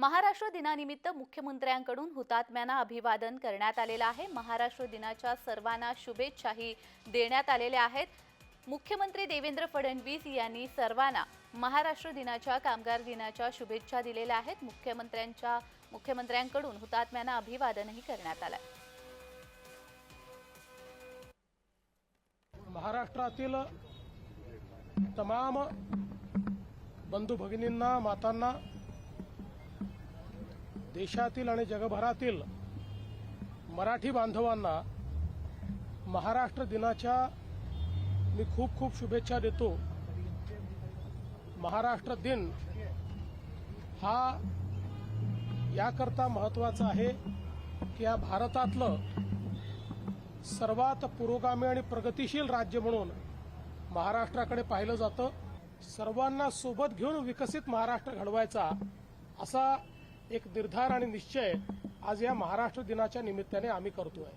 महाराष्ट्र दिनानिमित्त मुख्यमंत्र्यांकडून हुतात्म्यांना अभिवादन करण्यात आलेलं आहे. महाराष्ट्र दिनाच्या सर्वांना शुभेच्छाही देण्यात आलेल्या आहेत. मुख्यमंत्री देवेंद्र फडणवीस यांनी सर्वांना महाराष्ट्र दिनाच्या कामगार दिनाच्या शुभेच्छा दिलेल्या आहेत. मुख्यमंत्र्यांच्या मुख्यमंत्र्यांकडून हुतात्म्यांना अभिवादनही करण्यात आलं महाराष्ट्रातील तमाम बंधू भगिनींना मातांना देशातील आणि जगभरातील मराठी बांधवांना महाराष्ट्र दिनाच्या मी खूप खूप शुभेच्छा देतो. महाराष्ट्र दिन हा याकरता महत्त्वाचा आहे की या भारतातलं सर्वात पुरोगामी आणि प्रगतिशील राज्य म्हणून महाराष्ट्राकडे पाहिलं जातं. सर्वांना सोबत घेऊन विकसित महाराष्ट्र घडवायचा असा एक निर्धार आणि निश्चय आज या महाराष्ट्र दिनाच्या निमित्ताने आम्ही करतोय.